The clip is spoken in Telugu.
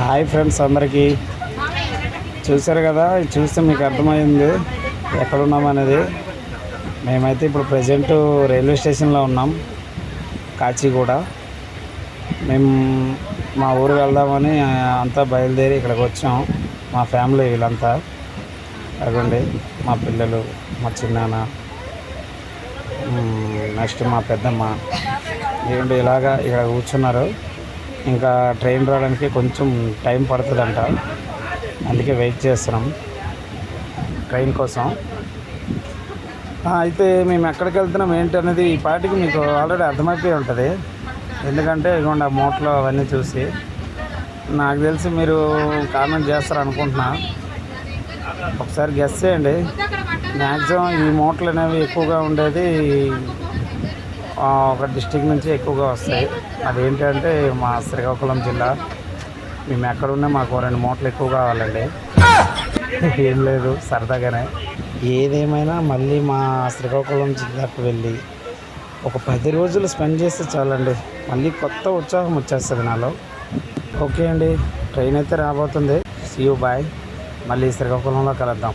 హాయ్ ఫ్రెండ్స్ అందరికీ. చూసారు కదా ఇది చూస్తే మీకు అర్థమైంది ఎక్కడున్నాం అనేది. మేమైతే ఇప్పుడు ప్రజెంట్ రైల్వే స్టేషన్లో ఉన్నాం కాచిగూడ. మేము మా ఊరు వెళ్దామని అంతా బయలుదేరి ఇక్కడికి వచ్చాం మా ఫ్యామిలీ వీళ్ళంతా. అదిగోండి మా పిల్లలు మా చిన్నాన్న నెక్స్ట్ మా పెద్దమ్మ. ఏంటి ఇలాగా ఇక్కడ కూర్చున్నారు. ఇంకా ట్రైన్ రావడానికి కొంచెం టైం పడుతుందంట. అందుకే వెయిట్ చేస్తున్నాం. ట్రైన్ కోసం. అయితే మేము ఎక్కడికి వెళ్తున్నాం ఏంటి అనేది ఈ పాటికి మీకు ఆల్రెడీ అర్థమైపోయి ఉంటుంది. ఎందుకంటే ఇదిగోండి ఆ మూటలు అవన్నీ చూసి. నాకు తెలిసి మీరు కామెంట్ చేస్తారు అనుకుంటున్నా. ఒకసారి గెస్ చేయండి. మ్యాక్సిమం ఈ మూటలు అనేవి ఎక్కువగా ఉండేది ఒక డిస్టిక్ నుంచి ఎక్కువగా వస్తాయి. అదేంటంటే మా శ్రీకాకుళం జిల్లా. మేము ఎక్కడున్నా మాకు రెండు మూటలు ఎక్కువ కావాలండి. ఏం లేదు సరదాగానే. ఏదేమైనా మళ్ళీ మా శ్రీకాకుళం జిల్లాకు వెళ్ళి ఒక పది రోజులు స్పెండ్ చేస్తే చాలండి. మళ్ళీ కొత్త ఉత్సాహం వచ్చేస్తుంది నాలో. ఓకే అండి ట్రైన్ అయితే రాబోతుంది. సీ యూ బాయ్ మళ్ళీ శ్రీకాకుళంలో కలుద్దాం.